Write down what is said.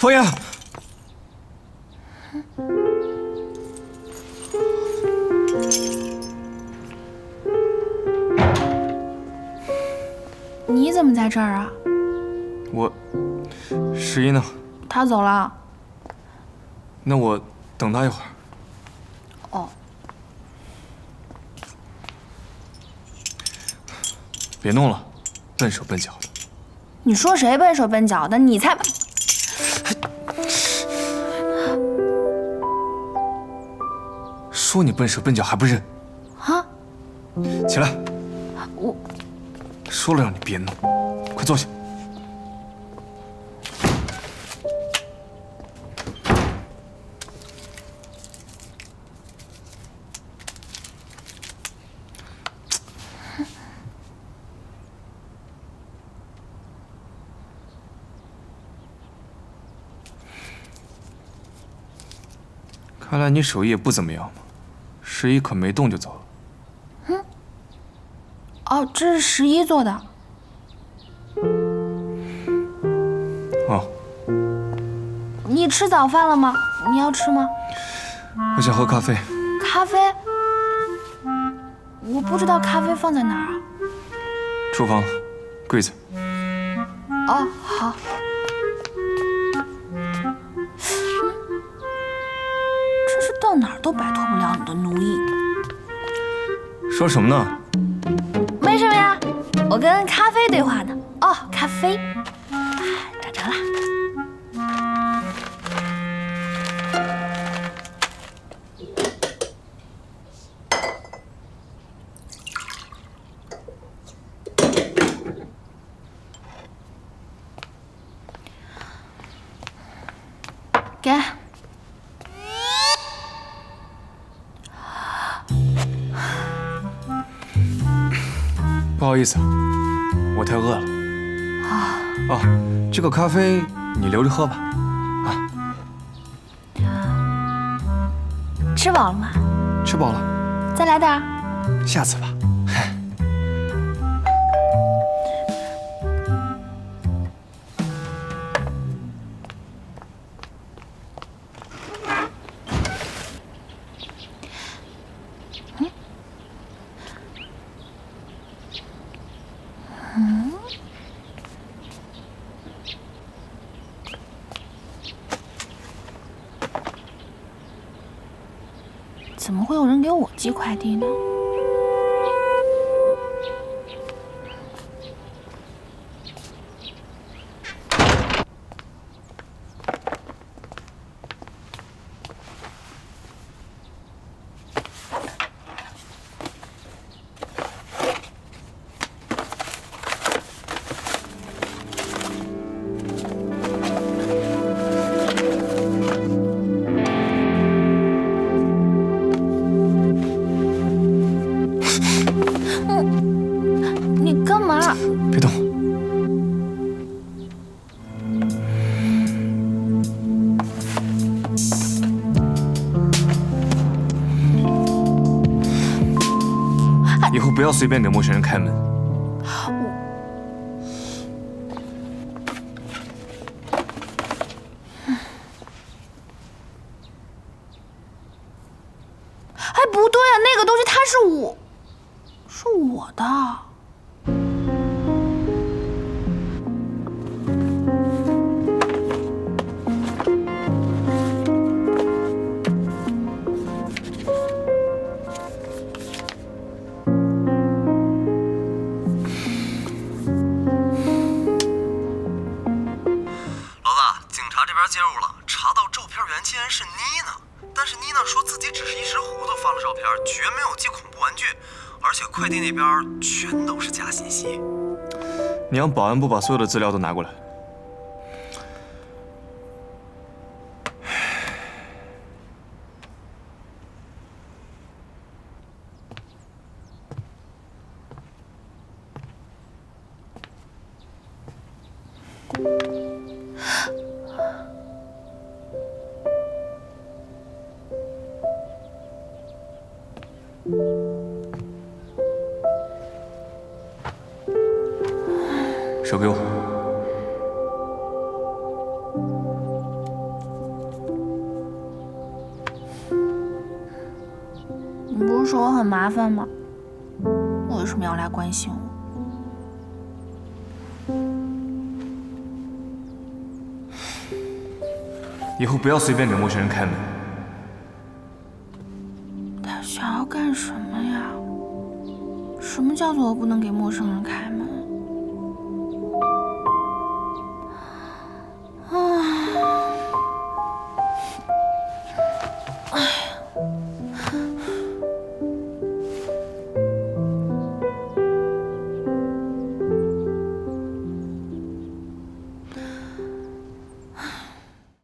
方言，你怎么在这儿啊？我十一呢？他走了。那我等他一会儿。哦，别弄了，笨手笨脚的。你说谁笨手笨脚的？你才……说你笨手笨脚还不认？啊？起来！我说了让你别弄，快坐下。看来你手艺也不怎么样嘛，十一可没动就走了。嗯哦，这是十一做的。哦，你吃早饭了吗？你要吃吗？我想喝咖啡。咖啡？我不知道咖啡放在哪儿啊。厨房，柜子。哦，好。都摆脱不了你的奴役。说什么呢？没什么呀，我跟咖啡对话呢。哦，咖啡，找着了。不好意思，我太饿了。啊，哦，这个咖啡你留着喝吧。啊吃饱了吗？吃饱了，再来点儿。下次吧。怎么会有人给我寄快递呢？以后不要随便给陌生人开门。然是妮娜，但是妮娜说自己只是一时糊涂发了照片，绝没有寄恐怖玩具，而且快递那边全都是假信息。你让保安部把所有的资料都拿过来。手给我。你不是说我很麻烦吗？为什么要来关心我？以后不要随便给陌生人开门。叫做我不能给陌生人开门。